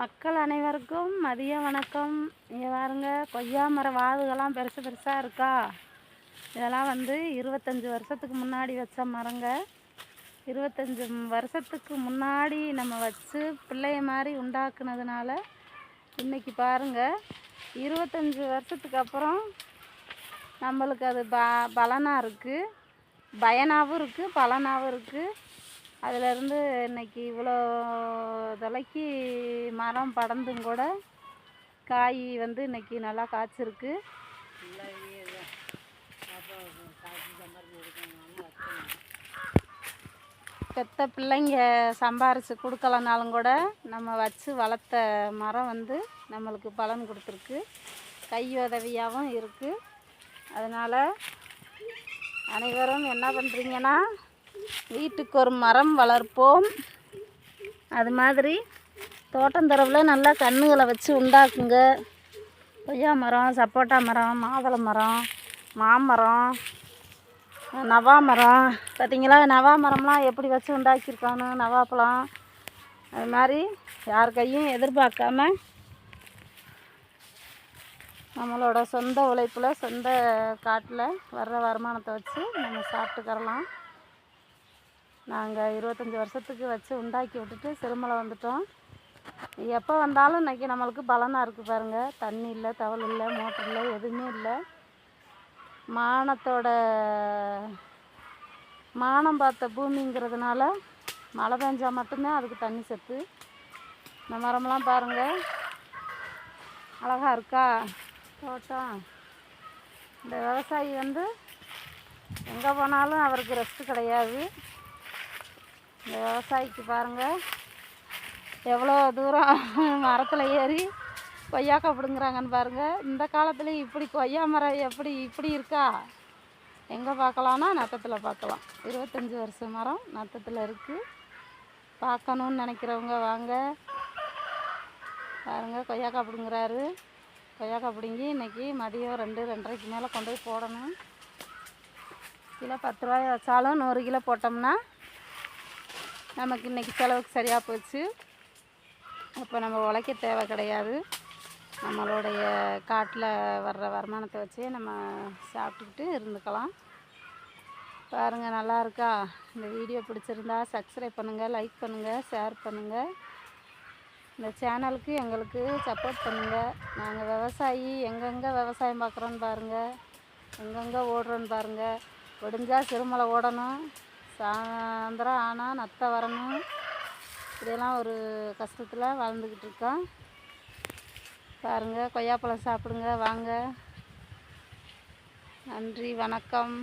மக்கள் அனைவருக்கும் மதிய வணக்கம். இங்கே பாருங்க கொய்யா மர வாதுகள்லாம் பெருசு பெருசாக இருக்கா? இதெல்லாம் வந்து இருபத்தஞ்சி வருஷத்துக்கு முன்னாடி வச்ச மரங்க. இருபத்தஞ்சி வருஷத்துக்கு முன்னாடி நம்ம வச்சு பிள்ளைய மாதிரி உண்டாக்குனதுனால இன்னைக்கு பாருங்க இருபத்தஞ்சி வருஷத்துக்கு அப்புறம் நம்மளுக்கு அது ப பலனாக இருக்குது பயனாகவும் இருக்குது பலனாகவும் இருக்குது அதுலேருந்து இன்னைக்கு இவ்வளோ தலைக்கு மரம் படர்ந்தும் கூட காய் வந்து இன்னைக்கு நல்லா காய்ச்சிருக்கு. பெத்த பிள்ளைங்க சம்பாரித்து கொடுக்கலனாலும் கூட நம்ம வச்சு வளர்த்த மரம் வந்து நம்மளுக்கு பலன் கொடுத்துருக்கு. கை உதவியாகவும் இருக்குது அதனால் அனைவரும் என்ன பண்ணுறீங்கன்னா வீட்டுக்கு ஒரு மரம் வளர்ப்போம். அது மாதிரி தோட்டந்தரவில் நல்லா கன்றுகளை வச்சு உண்டாக்குங்க. கொய்யா மரம் சப்போட்டா மரம் மாதுளை மரம் மாமரம் நவா மரம். பார்த்திங்களா நவா மரம்லாம் எப்படி வச்சு உண்டாக்கியிருக்கானு? நவாப்பழம் அது மாதிரி யார் கையும் எதிர்பார்க்காம நம்மளோட சொந்த உழைப்பில் சொந்த காட்டில் வர்ற வருமானத்தை வச்சு நம்ம சாப்பிட்டுக்கறலாம். நாங்கள் இருபத்தஞ்சி வருஷத்துக்கு வச்சு உண்டாக்கி விட்டுட்டு சிறுமலை வந்துட்டோம். எப்போ வந்தாலும் இன்றைக்கி நம்மளுக்கு பலனாக இருக்குது பாருங்கள் தண்ணி இல்லை தவள் இல்லை மோட்டர் இல்லை எதுவுமே இல்லை. மானத்தோட மானம் பார்த்த பூமிங்கிறதுனால மழை பெஞ்சால் மட்டும்தான் அதுக்கு தண்ணி சத்து. இந்த மரம்லாம் பாருங்கள் அழகாக இருக்கா? தோட்டம். இந்த விவசாயி வந்து எங்கே போனாலும் அவருக்கு ரெஸ்ட்டு கிடையாது. இந்த விவசாயிக்கு பாருங்கள் எவ்வளோ தூரம் மரத்தில் ஏறி கொய்யாக்காய் பிடுங்குறாங்கன்னு பாருங்கள் இந்த காலத்தில் இப்படி கொய்யா மரம் எப்படி இப்படி இருக்கா? எங்கே பார்க்கலான்னா நத்தத்தில் பார்க்கலாம். இருபத்தஞ்சி வருஷம் மரம் நத்தத்தில் இருக்குது பார்க்கணுன்னு நினைக்கிறவங்க வாங்க. பாருங்க கொய்யாக்காய் பிடுங்குறாரு கொய்யாக்காய் பிடுங்கி இன்றைக்கி மதியம் ரெண்டு ரெண்டரைக்கு மேலே கொண்டு போய் போடணும். கிலோ பத்து ரூபாய் வச்சாலும் நூறு கிலோ போட்டோம்னா நமக்கு இன்றைக்கி செலவுக்கு சரியாக போச்சு. அப்போ நம்ம உழைக்க தேவை கிடையாது. நம்மளுடைய காட்டில் வர்ற வருமானத்தை வச்சே நம்ம சாப்பிட்டுக்கிட்டு இருந்துக்கலாம். பாருங்கள் நல்லா இருக்கா? இந்த வீடியோ பிடிச்சிருந்தா சப்ஸ்கிரைப் பண்ணுங்கள் லைக் பண்ணுங்கள் ஷேர் பண்ணுங்கள் இந்த சேனலுக்கு எங்களுக்கு சப்போர்ட் பண்ணுங்கள் நாங்கள் விவசாயி எங்கெங்கே விவசாயம் பார்க்குறோன்னு பாருங்கள் எங்கெங்கே ஓடுறோன்னு பாருங்கள் விடிஞ்சால் சிறுமலை ஓடணும். சாயந்தரம் ஆனால் நத்தை வரணும். இதெல்லாம் ஒரு கஷ்டத்தில் வாழ்ந்துக்கிட்டு இருக்கோம். பாருங்கள் கொய்யாப்பழம் சாப்பிடுங்க வாங்க. நன்றி வணக்கம்.